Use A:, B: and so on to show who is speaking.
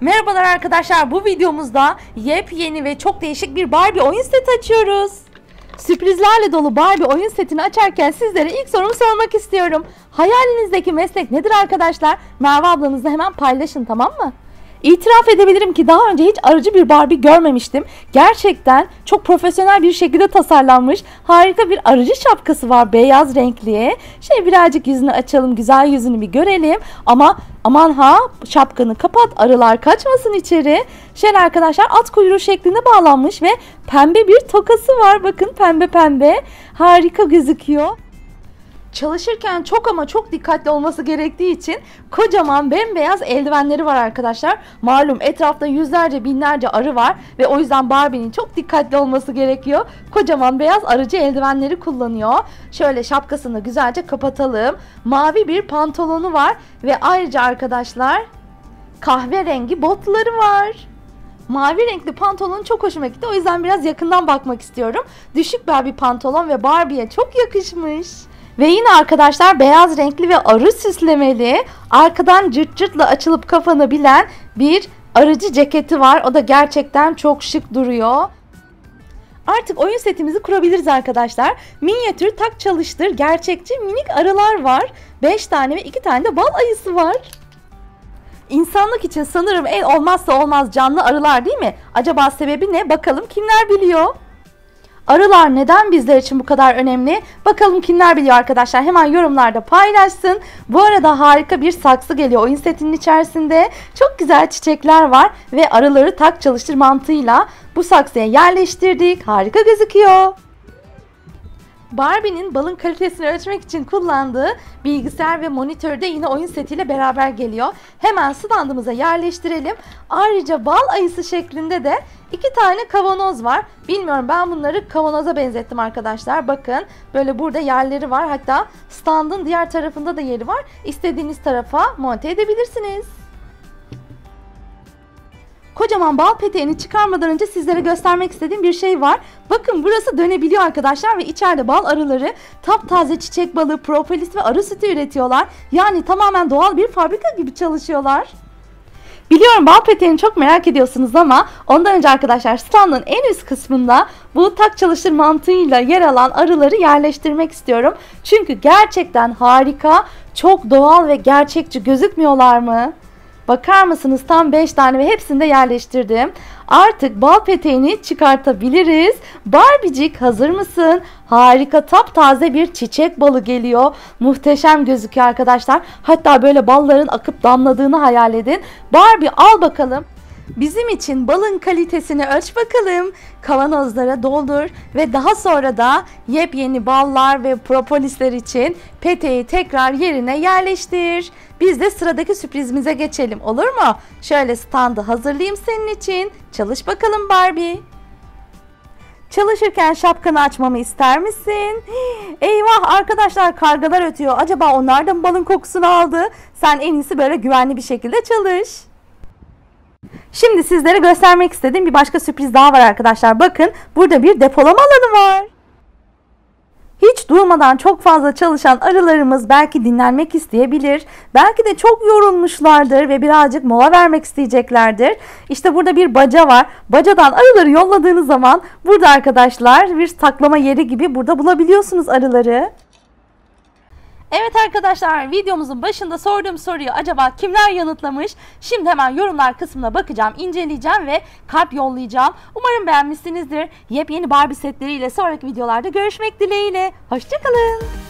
A: Merhabalar arkadaşlar bu videomuzda yepyeni ve çok değişik bir Barbie oyun seti açıyoruz. Sürprizlerle dolu Barbie oyun setini açarken sizlere ilk sorumu sormak istiyorum. Hayalinizdeki meslek nedir arkadaşlar? Merve ablanızla hemen paylaşın tamam mı? İtiraf edebilirim ki daha önce hiç arıcı bir Barbie görmemiştim. Gerçekten çok profesyonel bir şekilde tasarlanmış harika bir arıcı şapkası var beyaz renkli. Şey birazcık yüzünü açalım güzel yüzünü bir görelim. Ama aman ha şapkanı kapat arılar kaçmasın içeri. Şöyle arkadaşlar at kuyruğu şeklinde bağlanmış ve pembe bir tokası var. Bakın pembe pembe harika gözüküyor. Çalışırken çok ama çok dikkatli olması gerektiği için kocaman bembeyaz eldivenleri var arkadaşlar. Malum etrafta yüzlerce binlerce arı var ve o yüzden Barbie'nin çok dikkatli olması gerekiyor. Kocaman beyaz arıcı eldivenleri kullanıyor. Şöyle şapkasını güzelce kapatalım. Mavi bir pantolonu var ve ayrıca arkadaşlar kahverengi botları var. Mavi renkli pantolon çok hoşuma gitti. O yüzden biraz yakından bakmak istiyorum. Düşük bel bir pantolon ve Barbie'ye çok yakışmış. Ve yine arkadaşlar beyaz renkli ve arı süslemeli arkadan cırt cırtla açılıp kapanabilen bir arıcı ceketi var. O da gerçekten çok şık duruyor. Artık oyun setimizi kurabiliriz arkadaşlar. Minyatür tak çalıştır gerçekçi minik arılar var. 5 tane ve 2 tane de bal ayısı var. İnsanlık için sanırım en olmazsa olmaz canlı arılar değil mi? Acaba sebebi ne? Bakalım kimler biliyor? Arılar neden bizler için bu kadar önemli? Bakalım kimler biliyor arkadaşlar. Hemen yorumlarda paylaşsın. Bu arada harika bir saksı geliyor oyun setinin içerisinde. Çok güzel çiçekler var ve arıları tak çalıştır mantığıyla bu saksıya yerleştirdik. Harika gözüküyor. Barbie'nin balın kalitesini ölçmek için kullandığı bilgisayar ve monitör de yine oyun setiyle beraber geliyor. Hemen standımıza yerleştirelim. Ayrıca bal ayısı şeklinde de iki tane kavanoz var. Bilmiyorum ben bunları kavanoza benzettim arkadaşlar. Bakın böyle burada yerleri var. Hatta standın diğer tarafında da yeri var. İstediğiniz tarafa monte edebilirsiniz. Kocaman bal peteğini çıkarmadan önce sizlere göstermek istediğim bir şey var. Bakın burası dönebiliyor arkadaşlar ve içeride bal arıları taptaze çiçek balı, propolis ve arı sütü üretiyorlar. Yani tamamen doğal bir fabrika gibi çalışıyorlar. Biliyorum bal peteğini çok merak ediyorsunuz ama ondan önce arkadaşlar standın en üst kısmında bu tak çalıştır mantığıyla yer alan arıları yerleştirmek istiyorum. Çünkü gerçekten harika, çok doğal ve gerçekçi gözükmüyorlar mı? Bakar mısınız tam 5 tane ve hepsini de yerleştirdim. Artık bal peteğini çıkartabiliriz. Barbicik hazır mısın? Harika taptaze bir çiçek balı geliyor. Muhteşem gözüküyor arkadaşlar. Hatta böyle balların akıp damladığını hayal edin. Barbie al bakalım. Bizim için balın kalitesini ölç bakalım. Kavanozlara doldur ve daha sonra da yepyeni ballar ve propolisler için peteği tekrar yerine yerleştir. Biz de sıradaki sürprizimize geçelim olur mu? Şöyle standı hazırlayayım senin için. Çalış bakalım Barbie. Çalışırken şapkanı açmamı ister misin? Eyvah arkadaşlar kargalar ötüyor. Acaba onlar da mı balın kokusunu aldı? Sen en iyisi böyle güvenli bir şekilde çalış. Şimdi sizlere göstermek istediğim bir başka sürpriz daha var arkadaşlar. Bakın burada bir depolama alanı var. Hiç durmadan çok fazla çalışan arılarımız belki dinlenmek isteyebilir. Belki de çok yorulmuşlardır ve birazcık mola vermek isteyeceklerdir. İşte burada bir baca var. Bacadan arıları yolladığınız zaman burada arkadaşlar bir saklama yeri gibi burada bulabiliyorsunuz arıları. Evet arkadaşlar videomuzun başında sorduğum soruyu acaba kimler yanıtlamış? Şimdi hemen yorumlar kısmına bakacağım, inceleyeceğim ve kalp yollayacağım. Umarım beğenmişsinizdir. Yepyeni Barbie setleriyle sonraki videolarda görüşmek dileğiyle. Hoşçakalın.